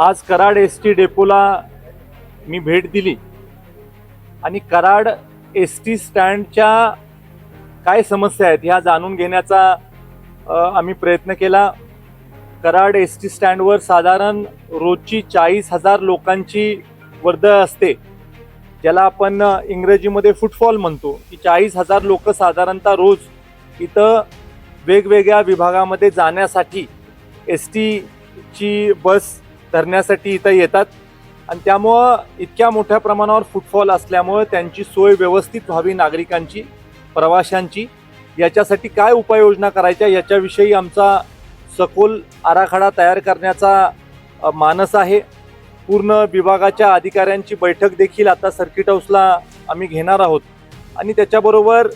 आज Karad S T डेपोला मी भेट दिली. आणि कराड एस टी स्टँडच्या काय समस्या आहेत ह्या जाणून घेण्याचा आम्ही प्रयत्न केला. कराड एस टी स्टँडवर साधारण रोजची चाळीस हजार लोकांची वर्दळ असते ज्याला आपण इंग्रजीमध्ये फुटफॉल म्हणतो. की चाळीस हजार लोक साधारणतः रोज इथं वेगवेगळ्या विभागामध्ये जाण्यासाठी एस टीची बस धरण्यासाठी इथं येतात. आणि त्यामुळं इतक्या मोठ्या प्रमाणावर फुटफॉल असल्यामुळं त्यांची सोय व्यवस्थित व्हावी नागरिकांची प्रवाशांची. याच्यासाठी काय उपाययोजना करायच्या याच्याविषयी आमचा सखोल आराखडा तयार करण्याचा मानस आहे. पूर्ण विभागाच्या अधिकाऱ्यांची बैठक देखील आता सर्किट हाऊसला आम्ही घेणार आहोत. आणि त्याच्याबरोबर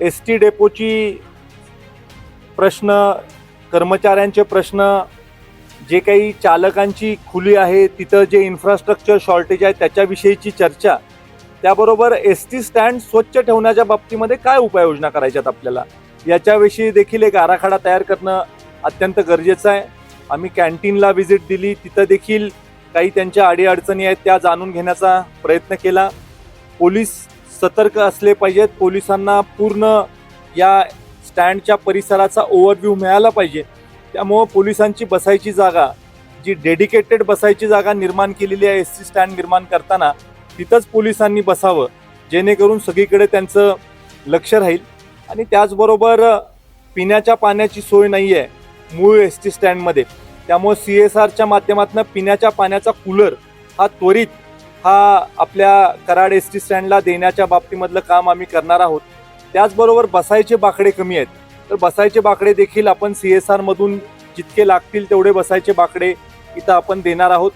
एस टी डेपोची प्रश्न कर्मचाऱ्यांचे प्रश्न जे काही चालकांची खुली आहे तिथं जे इन्फ्रास्ट्रक्चर शॉर्टेज आहे त्याच्याविषयीची चर्चा. त्याबरोबर एस टी स्टँड स्वच्छ ठेवण्याच्या बाबतीमध्ये काय उपाययोजना करायच्यात आपल्याला? याच्याविषयी देखील एक आराखडा तयार करणं अत्यंत गरजेचं आहे. आम्ही कॅन्टीनला व्हिजिट दिली तिथं देखील काही त्यांच्या अडीअडचणी आहेत त्या जाणून घेण्याचा प्रयत्न केला. पोलीस सतर्क असले पाहिजेत पोलिसांना पूर्ण या स्टँडच्या परिसराचा ओव्हरव्ह्यू मिळाला पाहिजे. त्यामुळं पोलिसांची बसायची जागा जी डेडिकेटेड बसायची जागा निर्माण केलेली आहे एस टी स्टँड निर्माण करताना तिथंच पोलिसांनी बसावं जेणेकरून सगळीकडे त्यांचं लक्ष राहील. आणि त्याचबरोबर पिण्याच्या पाण्याची सोय नाही आहे मूळ एस टी स्टँडमध्ये. त्यामुळे सी एस आरच्या माध्यमातून पिण्याच्या पाण्याचा कूलर हा त्वरित हा आपल्या कराड एस टी स्टँडला देण्याच्या बाबतीमधलं काम आम्ही करणार आहोत. त्याचबरोबर बसायचे बाकडे कमी आहेत. तर बसायचे बाकडे देखील आपण सी एस आरमधून जितके लागतील तेवढे बसायचे बाकडे इथं आपण देणार आहोत.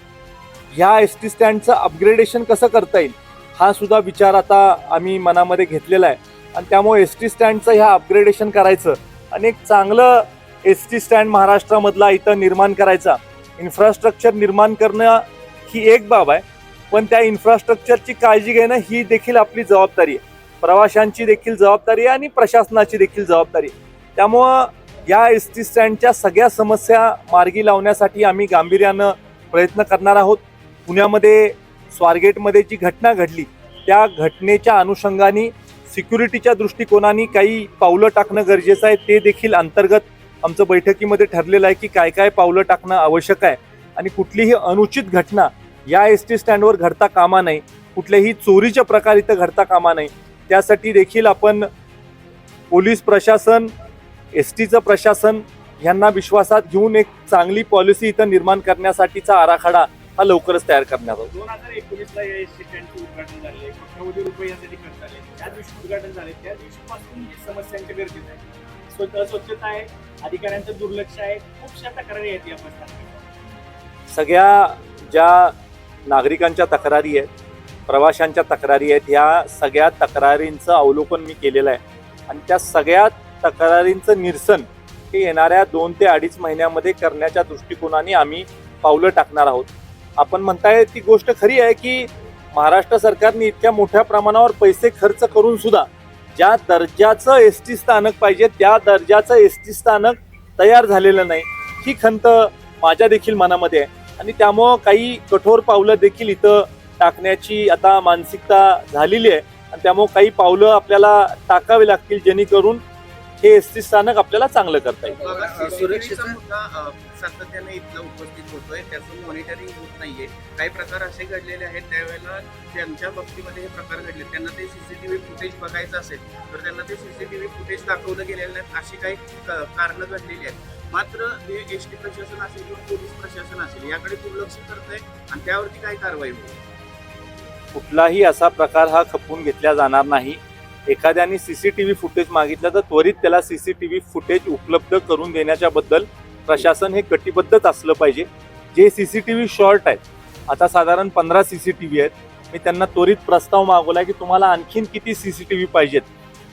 ह्या एस टी स्टँडचं अपग्रेडेशन कसं करता येईल हा सुद्धा विचार आता आम्ही मनामध्ये घेतलेला आहे. आणि त्यामुळे एस टी स्टँडचं ह्या अपग्रेडेशन करायचं आणि एक चांगलं एस टी स्टँड महाराष्ट्रामधला इथं निर्माण करायचा. इन्फ्रास्ट्रक्चर निर्माण करणं ही एक बाब आहे पण त्या इन्फ्रास्ट्रक्चरची काळजी घेणं ही देखील आपली जबाबदारी आहे. प्रवाशांची देखील जबाबदारी आहे आणि प्रशासनाची देखील जबाबदारी आहे. त्यामुळं या एस टी स्टँडच्या सगळ्या समस्या मार्गी लावण्यासाठी आम्ही गांभीर्यानं प्रयत्न करणार आहोत. पुण्यामध्ये स्वारगेटमध्ये जी घटना घडली त्या घटनेच्या अनुषंगाने सिक्युरिटीच्या दृष्टिकोनाने काही पावलं टाकणं गरजेचं आहे. ते देखील अंतर्गत आमचं बैठकीमध्ये ठरलेलं आहे की काय काय पावलं टाकणं आवश्यक आहे. आणि कुठलीही अनुचित घटना या एस टी स्टँडवर घडता कामा नाही कुठल्याही चोरीच्या प्रकार इथं घडता कामा नाही त्यासाठी देखील आपण पोलीस प्रशासन एस टीचं प्रशासन यांना विश्वासात घेऊन एक चांगली पॉलिसी इथं निर्माण करण्यासाठीचा आराखडा हा लवकरच तयार करण्यात आहोत दोन हजार एकोणीसला या एस स्टँडचे उद्घाटन झाले कोट्यवधी रुपये यासाठी खर्च आले त्या दिवशी उद्घाटन झाले त्या दिवशीपासून जी समस्यांचे गरजेचं आहे. स्वच्छ स्वच्छता आहे अधिकाऱ्यांचं दुर्लक्ष आहे खूपशा तक्रारी आहेत या बसस्थानकाच्या सगळ्या ज्या नागरिकांच्या तक्रारी आहेत प्रवाशांच्या तक्रारी आहेत ह्या सगळ्या तक्रारींचं अवलोकन मी केलेलं आहे. आणि त्या सगळ्या तक्रारींचं निरसन हे येणाऱ्या दोन ते अडीच महिन्यामध्ये करण्याच्या दृष्टिकोनाने आम्ही पावलं टाकणार आहोत. आपण म्हणताय ती गोष्ट खरी आहे की महाराष्ट्र सरकारने इतक्या मोठ्या प्रमाणावर पैसे खर्च करून सुद्धा ज्या दर्जाचं एस टी स्थानक पाहिजे त्या दर्जाचं एस टी स्थानक तयार झालेलं नाही. ही खंत माझ्या देखील मनामध्ये आहे. आणि त्यामुळं काही कठोर पावलं देखील इथं टाकण्याची आता मानसिकता झालेली आहे. आणि त्यामुळं काही पावलं आपल्याला टाकावी लागतील जेणेकरून हे एस टी स्थानक आपल्याला चांगलं करता येईल. सुरक्षेचा मुद्दा सातत्याने इथला उपस्थित होतोय. त्याचं मॉनिटरिंग होत नाहीये. काही प्रकार असे घडलेले आहेत त्यावेळेला त्यांच्या बाबतीमध्ये हे प्रकार घडले. त्यांना ते सीसीटीव्ही फुटेज बघायचं असेल तर त्यांना ते सीसीटीव्ही फुटेज दाखवलं गेलेलं नाहीत अशी काही कारणं घडलेली आहेत. मात्र हे एस टी प्रशासन असेल किंवा पोलीस प्रशासन असेल याकडे दुर्लक्ष करतंय आणि त्यावरती काय कारवाई होईल? कुठलाही असा प्रकार हा खपवून घेतला जाणार नाही. एखाद्याने सीसीटीव्ही फुटेज मागितलं तर त्वरित त्याला सीसीटीव्ही फुटेज उपलब्ध करून देण्याच्या बद्दल प्रशासन हे कटिबद्धच असलं पाहिजे. जे सीसीटीव्ही शॉर्ट आहेत आता साधारण पंधरा सीसीटीव्ही आहेत मी त्यांना त्वरित प्रस्ताव मागवला की तुम्हाला आणखीन किती सीसीटीव्ही पाहिजेत.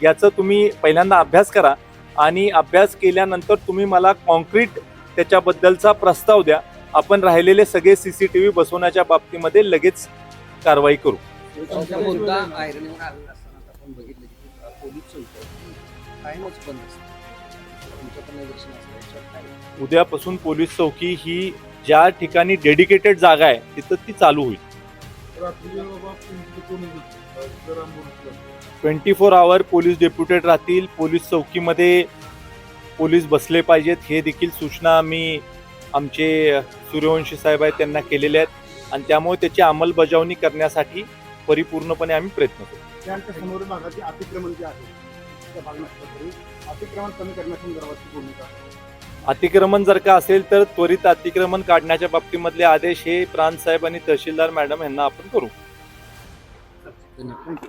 याचं तुम्ही पहिल्यांदा अभ्यास करा आणि अभ्यास केल्यानंतर तुम्ही मला कॉन्क्रीट त्याच्याबद्दलचा प्रस्ताव द्या. आपण राहिलेले सगळे सीसीटीव्ही बसवण्याच्या बाबतीमध्ये लगेच कारवाई करू. कायमच बंद असते. निदर्शन उद्यापासून पोलीस चौकी ही ज्या ठिकाणी डेडिकेटेड जागा आहे तिथं ती चालू होईल. Twenty four hour police deputed राहतील. पोलीस चौकीमध्ये पोलीस बसले पाहिजेत. हे देखील सूचना मी आमचे सूर्यवंशी साहेब आहेत त्यांना केलेल्या आहेत. आणि त्यामुळे त्याची अंमलबजावणी करण्यासाठी परिपूर्णपणे आम्ही प्रयत्न करू. अतिक्रमण जे आहे त्या भाग नसलं तरी अतिक्रमण कमी करण्यासंदर्भातची भूमिका अतिक्रमण जर का असेल तर त्वरित अतिक्रमण काढण्याच्या बाबतीमधले आदेश हे प्रांत साहेब आणि तहसीलदार मॅडम यांना आपण करू. धन्यवाद.